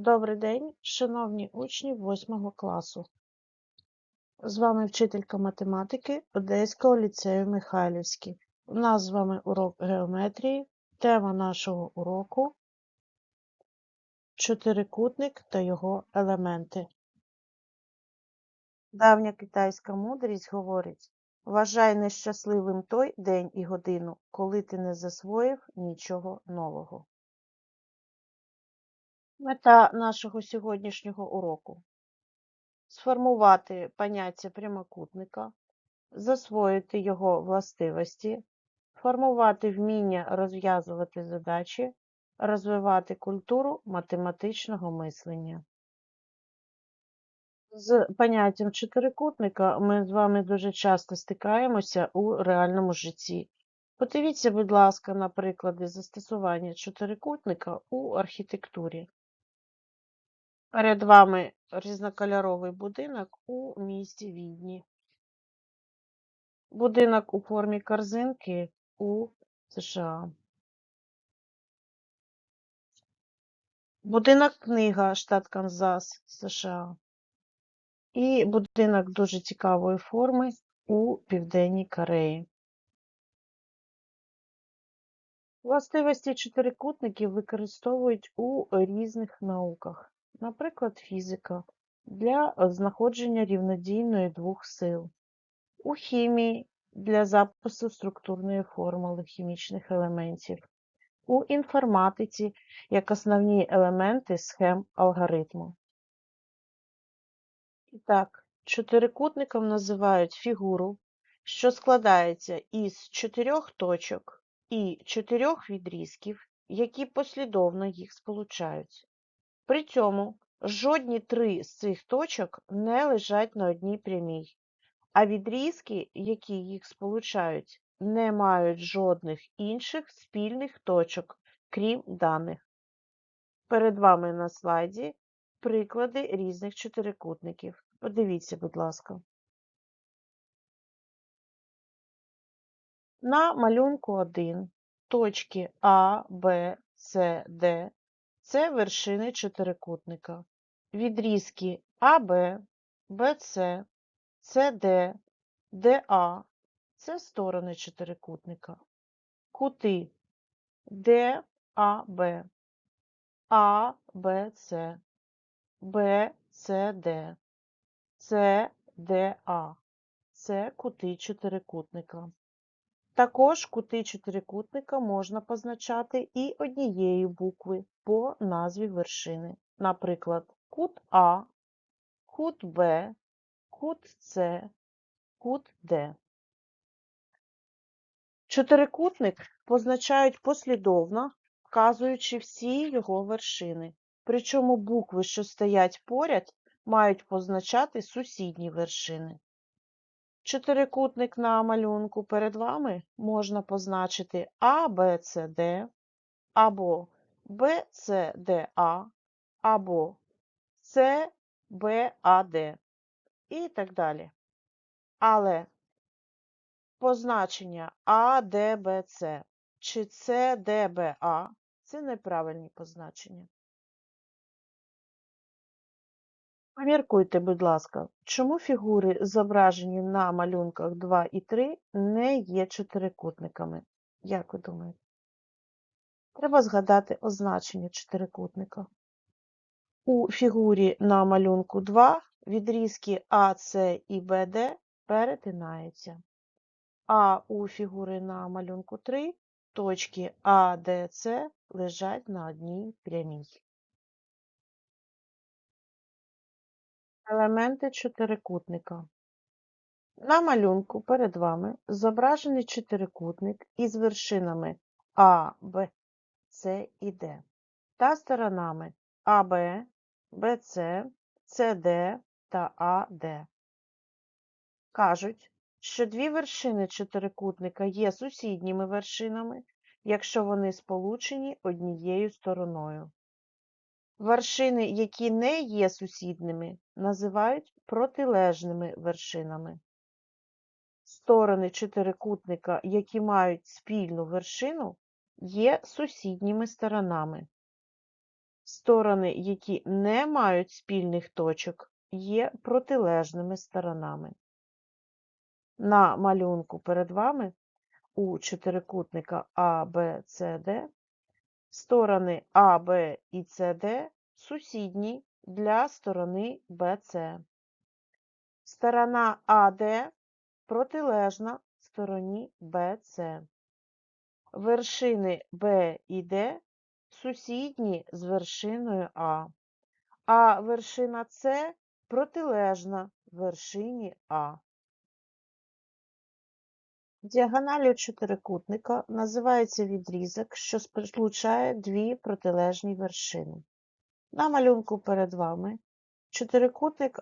Добрий день, шановні учні 8 класу. З вами вчителька математики Одеського ліцею Михайлівський. У нас з вами урок геометрії. Тема нашого уроку чотирикутник та його елементи. Давня китайська мудрість говорить: вважай нещасливим той день і годину, коли ти не засвоїв нічого нового. Мета нашого сьогоднішнього уроку сформувати поняття прямокутника, засвоїти його властивості, формувати вміння розв'язувати задачі, розвивати культуру математичного мислення. З поняттям чотирикутника ми з вами дуже часто стикаємося у реальному житті. Подивіться, будь ласка, на приклади застосування чотирикутника у архітектурі. Перед вами різнокольоровий будинок у місті Відні. Будинок у формі корзинки у США. Будинок книга, штат Канзас, США. І будинок дуже цікавої форми у Південній Кореї. Властивості чотирикутників використовують у різних науках, наприклад, фізика для знаходження рівнодійної двох сил, у хімії для запису структурної формули хімічних елементів, у інформатиці як основні елементи схем алгоритму. І так, чотирикутником називають фігуру, що складається із чотирьох точок і чотирьох відрізків, які послідовно їх сполучають. При цьому жодні три з цих точок не лежать на одній прямій, а відрізки, які їх сполучають, не мають жодних інших спільних точок, крім даних. Перед вами на слайді приклади різних чотирикутників. Подивіться, будь ласка. На малюнку 1 точки А, Б, С, Д – це вершини чотирикутника. Відрізки АБ, БЦ, СД, ДА – це сторони чотирикутника. Кути ДАБ, АБЦ, БЦД, СДА – це кути чотирикутника. Також кути чотирикутника можна позначати і однією букви по назві вершини. Наприклад, кут А, кут Б, кут С, кут Д. Чотирикутник позначають послідовно, вказуючи всі його вершини. Причому букви, що стоять поряд, мають позначати сусідні вершини. Чотирикутник на малюнку перед вами можна позначити А, Б, С, Д, або Б, С, Д, А, або С, Б, А, Д і так далі. Але позначення А, Д, Б, С чи С, Д, Б, А – це неправильні позначення. Поміркуйте, будь ласка, чому фігури, зображені на малюнках 2 і 3, не є чотирикутниками? Як ви думаєте? Треба згадати означення чотирикутника. У фігурі на малюнку 2 відрізки АС і БД перетинаються, а у фігури на малюнку 3 точки А, лежать на одній прямій. Елементи чотирикутника. На малюнку перед вами зображений чотирикутник із вершинами А, Б, С і Д та сторонами АБ, БЦ, СД та АД. Кажуть, що дві вершини чотирикутника є сусідніми вершинами, якщо вони сполучені однією стороною. Вершини, які не є сусідними, називають протилежними вершинами. Сторони чотирикутника, які мають спільну вершину, є сусідніми сторонами. Сторони, які не мають спільних точок, є протилежними сторонами. На малюнку перед вами у чотирикутника А, сторони А, Б і С, Д сусідні для сторони БЦ. Сторона АД протилежна стороні БЦ. Вершини Б і Д сусідні з вершиною А, а вершина С протилежна вершині А. Діагоналлю чотирикутника називається відрізок, що сполучає дві протилежні вершини. На малюнку перед вами чотирикутник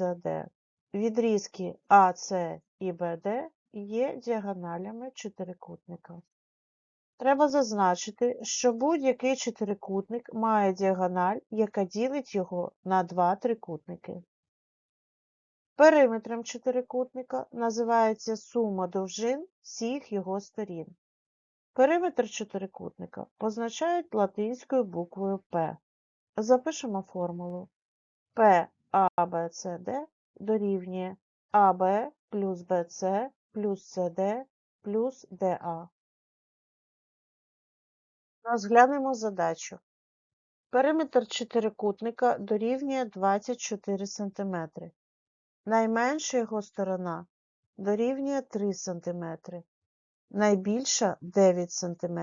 Д. Відрізки АС і БД є діагоналями чотирикутника. Треба зазначити, що будь-який чотирикутник має діагональ, яка ділить його на два трикутники. Периметром чотирикутника називається сума довжин всіх його сторін. Периметр чотирикутника позначають латинською буквою П. Запишемо формулу. P ABCD дорівнює AB плюс BC плюс CD плюс DA. Розглянемо задачу. Периметр чотирикутника дорівнює 24 см. Найменша його сторона дорівнює 3 см. Найбільша 9 см.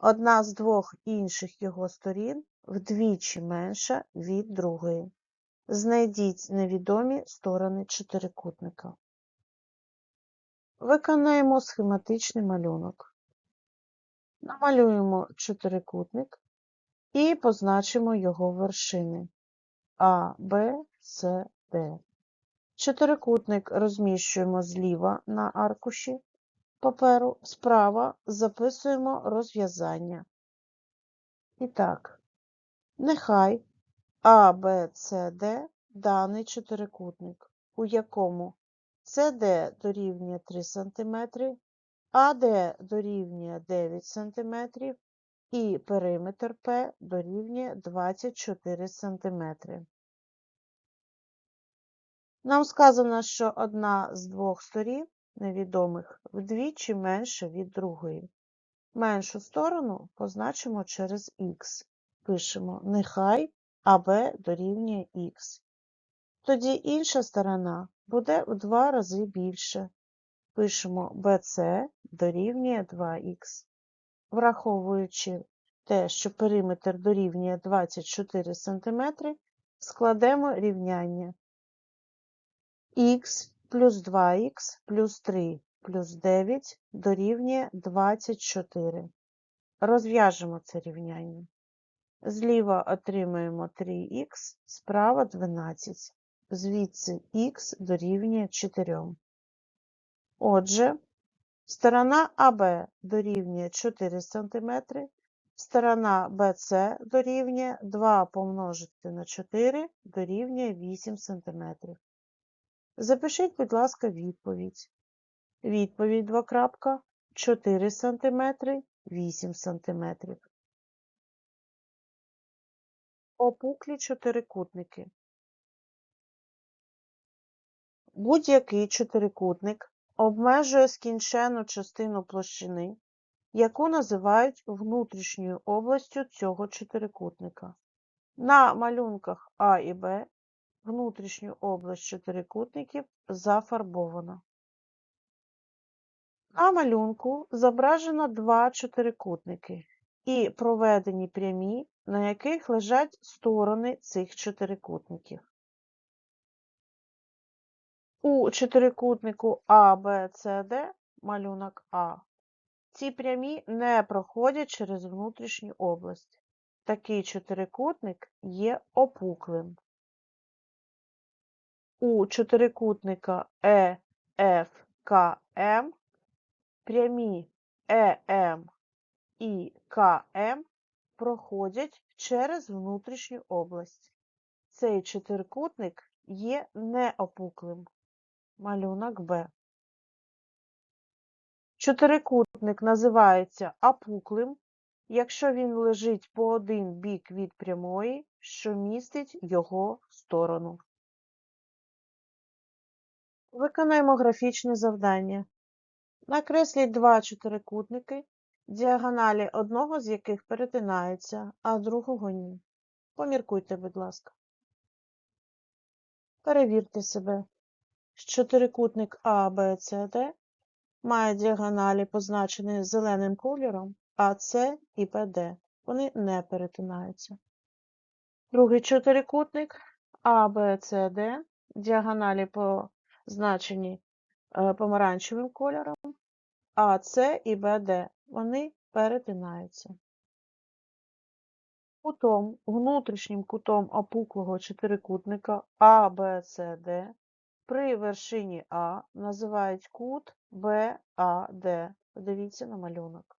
Одна з двох інших його сторін вдвічі менша від другої. Знайдіть невідомі сторони чотирикутника. Виконаємо схематичний малюнок. Намалюємо чотирикутник і позначимо його вершини А, Б, С, Д. Чотирикутник розміщуємо зліва на аркуші паперу, справа записуємо розв'язання. І так, нехай А, Б, С, Д даний чотирикутник, у якому СД дорівнює 3 см, АД дорівнює 9 см і периметр П дорівнює 24 см. Нам сказано, що одна з двох сторін невідомих вдвічі менша від другої. Меншу сторону позначимо через х. Пишемо нехай АБ дорівнює х. Тоді інша сторона буде в два рази більше. Пишемо BC дорівнює 2х. Враховуючи те, що периметр дорівнює 24 см, складемо рівняння х плюс 2х плюс 3 плюс 9 дорівнює 24. Розв'яжемо це рівняння. Зліва отримаємо 3х, справа 12. Звідси х дорівнює 4. Отже, сторона АБ дорівнює 4 см, сторона BC дорівнює 2 помножити на 4 дорівнює 8 см. Запишіть, будь ласка, відповідь. Відповідь двокрапка 4 см, 8 см. Опуклі чотирикутники. Будь-який чотирикутник обмежує скінчену частину площини, яку називають внутрішньою областю цього чотирикутника. На малюнках А і Б внутрішню область чотирикутників зафарбовано. На малюнку зображено два чотирикутники і проведені прямі, на яких лежать сторони цих чотирикутників. У чотирикутнику А, малюнок А. Ці прямі не проходять через внутрішню область. Такий чотирикутник є опуклим. У чотирикутника Е, Ф, К, М прямі ЕМ і КМ проходять через внутрішню область. Цей чотирикутник є неопуклим. Малюнок Б. Чотирикутник називається опуклим, якщо він лежить по один бік від прямої, що містить його сторону. Виконаємо графічне завдання. Накресліть два чотирикутники, діагоналі одного з яких перетинаються, а другого ні. Поміркуйте, будь ласка. Перевірте себе. Чотирикутник А, Б, має діагоналі, позначені зеленим кольором, а і ПД. Вони не перетинаються. Другий чотирикутник Д, діагоналі позначені е, помаранчевим кольором, а С і БД. Вони перетинаються. Кутом, внутрішнім кутом опуклого чотирикутника А, Б, С, Д при вершині А називають кут БАД. Подивіться на малюнок.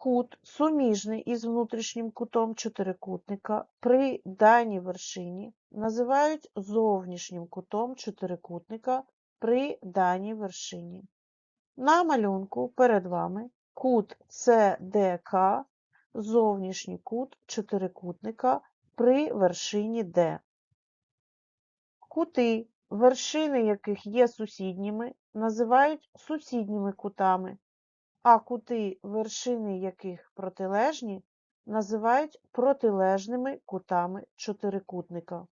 Кут суміжний із внутрішнім кутом чотирикутника при даній вершині називають зовнішнім кутом чотирикутника при даній вершині. На малюнку перед вами кут СДК, зовнішній кут чотирикутника при вершині Д. Кути, вершини яких є сусідніми, називають сусідніми кутами, а кути, вершини яких протилежні, називають протилежними кутами чотирикутника.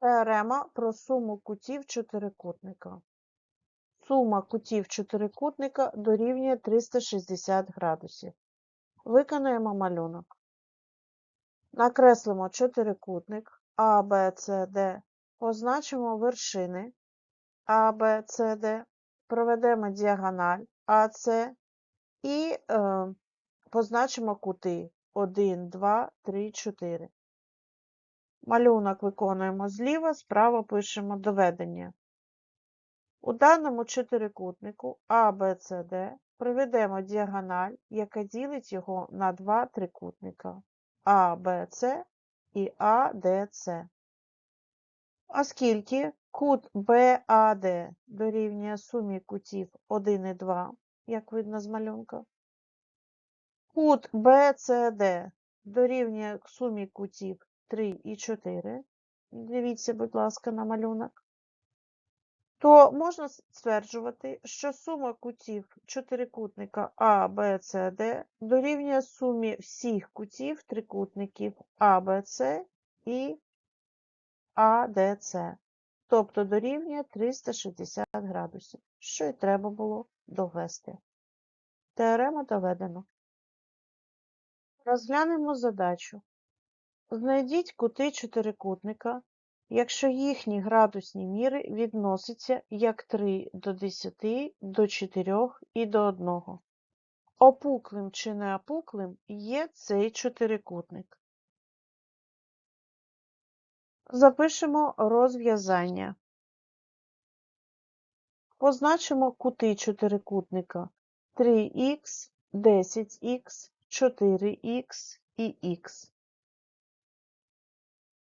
Теорема про суму кутів чотирикутника. Сума кутів чотирикутника дорівнює 360 градусів. Виконуємо малюнок. Накреслимо чотирикутник Д, позначимо вершини Д, проведемо діагональ АС і е, позначимо кути 1, 2, 3, 4. Малюнок виконуємо зліва, справа пишемо доведення. У даному чотирикутнику Д проведемо діагональ, яка ділить його на два трикутника С і С. Оскільки кут БАД дорівнює сумі кутів 1 і 2, як видно з малюнка, кут БЦД дорівнює сумі кутів 3 і 4, дивіться, будь ласка, на малюнок, то можна стверджувати, що сума кутів чотирикутника А, Б, дорівнює сумі всіх кутів трикутників А, і АДЦ, тобто дорівнює 360 градусів, що й треба було довести. Теорема доведено. Розглянемо задачу. Знайдіть кути чотирикутника, якщо їхні градусні міри відносяться як 3 до 10, до 4 і до 1. Опуклим чи неопуклим є цей чотирикутник. Запишемо розв'язання. Позначимо кути чотирикутника 3х, 10х, 4х і х.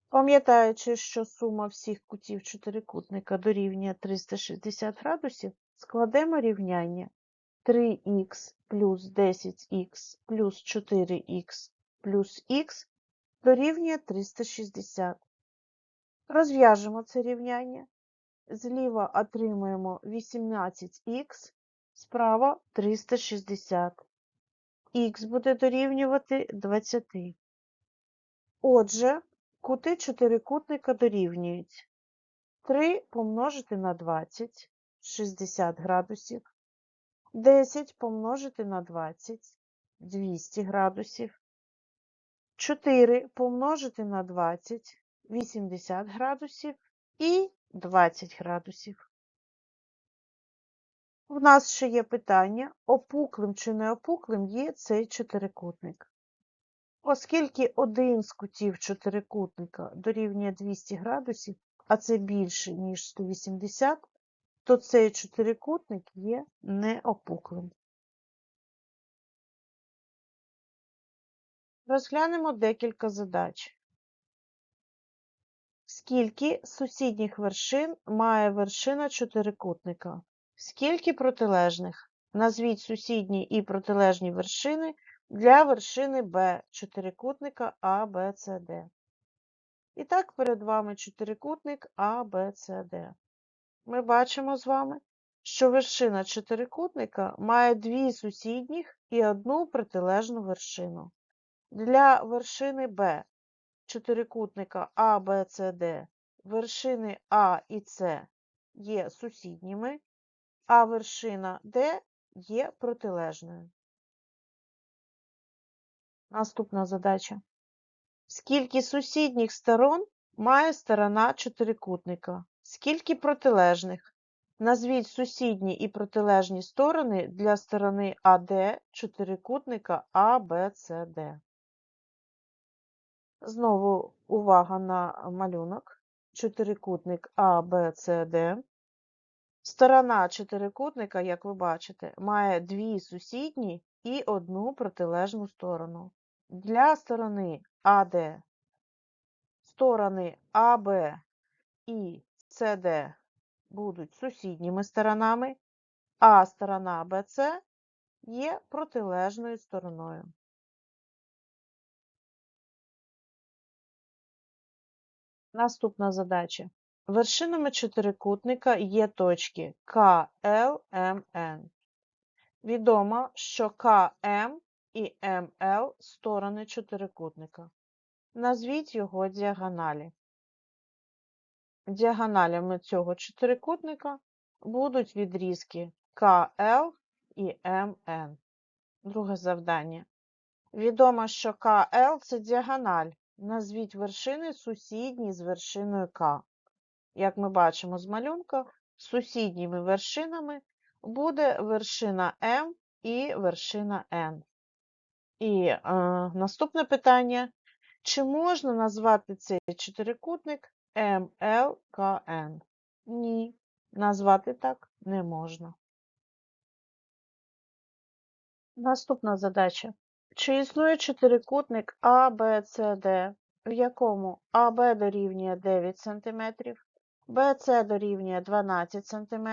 Пам'ятаючи, що сума всіх кутів чотирикутника дорівнює 360 градусів, складемо рівняння 3х плюс 10х плюс 4х плюс х дорівнює 360. Розв'яжемо це рівняння. Зліва отримуємо 18х, справа 360. Х буде дорівнювати 20. Отже, кути чотирикутника дорівнюють 3 помножити на 20 60 градусів, 10 помножити на 20 200 градусів, 4 помножити на 20 80 градусів і 20 градусів. В нас ще є питання, опуклим чи неопуклим є цей чотирикутник. Оскільки один з кутів чотирикутника дорівнює 200 градусів, а це більше, ніж 180, то цей чотирикутник є неопуклим. Розглянемо декілька задач. Скільки сусідніх вершин має вершина чотирикутника? Скільки протилежних? Назвіть сусідні і протилежні вершини для вершини Б чотирикутника А, Б. І так, перед вами чотирикутник А. Ми бачимо з вами, що вершина чотирикутника має дві сусідніх і одну протилежну вершину. Для вершини Б чотирикутника Д вершини А і С є сусідніми, а вершина Д є протилежною. Наступна задача. Скільки сусідніх сторон має сторона чотирикутника? Скільки протилежних? Назвіть сусідні і протилежні сторони для сторони АД чотирикутника Д. Знову увага на малюнок. Чотирикутник А, Б, С, Д. Сторона чотирикутника, як ви бачите, має дві сусідні і одну протилежну сторону. Для сторони АД сторони АБ і СД будуть сусідніми сторонами, а сторона БЦ є протилежною стороною. Наступна задача. Вершинами чотирикутника є точки К, Л, М, Н. Відомо, що КМ і МЛ сторони чотирикутника. Назвіть його діагоналі. Діагоналями цього чотирикутника будуть відрізки КЛ і МН. Друге завдання. Відомо, що КЛ це діагональ. Назвіть вершини сусідні з вершиною К. Як ми бачимо з малюнка, сусідніми вершинами буде вершина М і вершина N. І е, наступне питання. Чи можна назвати цей чотирикутник МЛКН? Ні, назвати так не можна. Наступна задача. Чи існує чотирикутник ABCD, в якому? АБ дорівнює 9 см, БЦ дорівнює 12 см,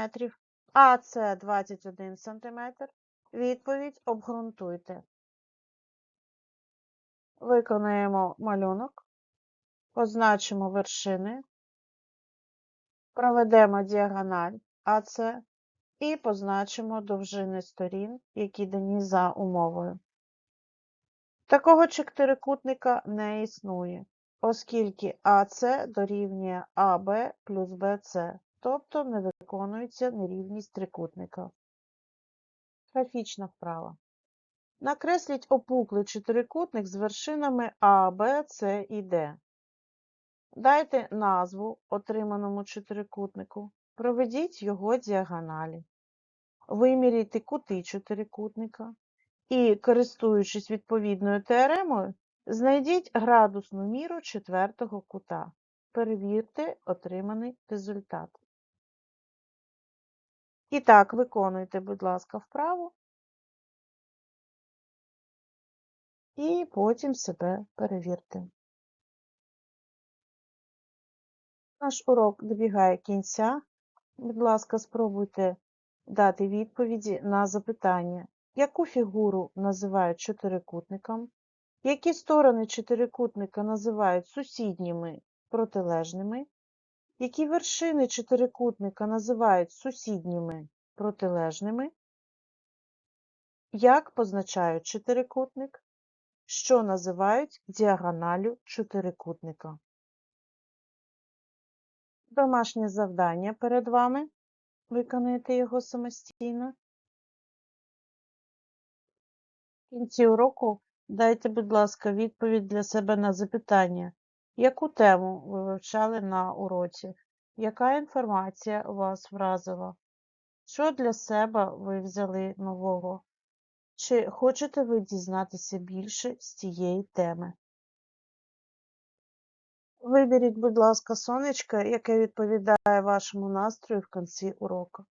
АС 21 см? Відповідь обґрунтуйте. Виконаємо малюнок, позначимо вершини, проведемо діагональ АС і позначимо довжини сторін, які дані за умовою. Такого чотирикутника не існує, оскільки АС дорівнює АБ плюс БЦ, тобто не виконується нерівність трикутника. Графічна вправа. Накресліть опуклий чотирикутник з вершинами А, Б, С і Д. Дайте назву отриманому чотирикутнику. Проведіть його діагоналі. Виміряйте кути чотирикутника. І, користуючись відповідною теоремою, знайдіть градусну міру четвертого кута. Перевірте отриманий результат. І так, виконуйте, будь ласка, вправу. І потім себе перевірте. Наш урок добігає кінця. Будь ласка, спробуйте дати відповіді на запитання, яку фігуру називають чотирикутником, які сторони чотирикутника називають сусідніми протилежними, які вершини чотирикутника називають сусідніми протилежними, як позначають чотирикутник, що називають діагоналю чотирикутника. Домашнє завдання перед вами. Виконуєте його самостійно. В кінці уроку дайте, будь ласка, відповідь для себе на запитання, яку тему ви вивчали на уроці, яка інформація вас вразила, що для себе ви взяли нового, чи хочете ви дізнатися більше з цієї теми. Виберіть, будь ласка, сонечко, яке відповідає вашому настрою в кінці уроку.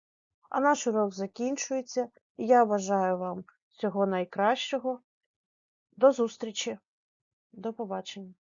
А наш урок закінчується. Я бажаю вам всього найкращого. До зустрічі. До побачення.